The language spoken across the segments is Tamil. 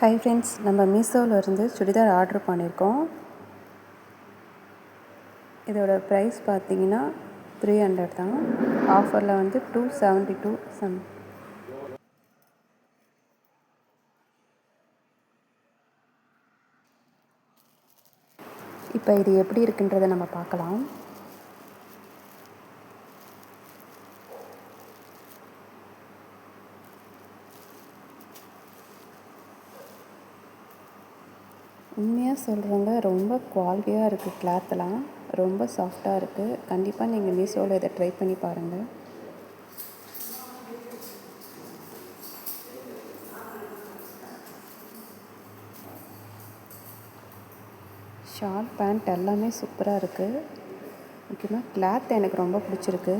ஹை ஃப்ரெண்ட்ஸ் நம்ம மீஷோவில் இருந்து சுடிதார் ஆர்டர் பண்ணியிருக்கோம். இதோட ப்ரைஸ் பார்த்தீங்கன்னா த்ரீ ஹண்ட்ரட் தான். ஆஃபரில் வந்து டூ செவன்ட்டி டூ சம் இப்போ இது எப்படி இருக்குன்றதை நம்ம பார்க்கலாம். உண்மையாக சொல்கிறவங்க ரொம்ப குவாலிட்டியாக இருக்குது கிளாத்தெல்லாம் ரொம்ப சாஃப்டாக இருக்குது கண்டிப்பாக நீங்கள் மீஷோவில் இதை ட்ரை பண்ணி பாருங்கள் ஷார்ட் பேண்ட் எல்லாமே சூப்பராக இருக்குது முக்கியமாக கிளாத் எனக்கு ரொம்ப பிடிச்சிருக்கு.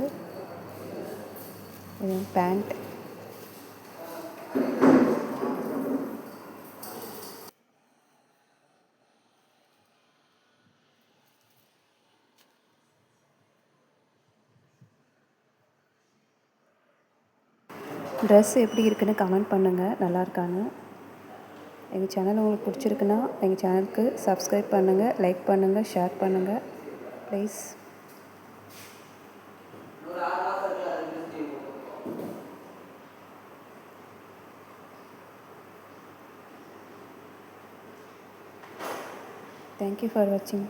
பேண்ட். ட்ரெஸ் எப்படி இருக்குன்னு கமெண்ட் பண்ணுங்கள் நல்லா இருக்கான்னு. எங்கள் சேனல் உங்களுக்கு பிடிச்சிருக்குன்னா எங்கள் சேனலுக்கு சப்ஸ்கிரைப் பண்ணுங்கள் லைக் பண்ணுங்கள் ஷேர் பண்ணுங்கள் ப்ளீஸ் தேங்க்யூ ஃபார் வாட்சிங்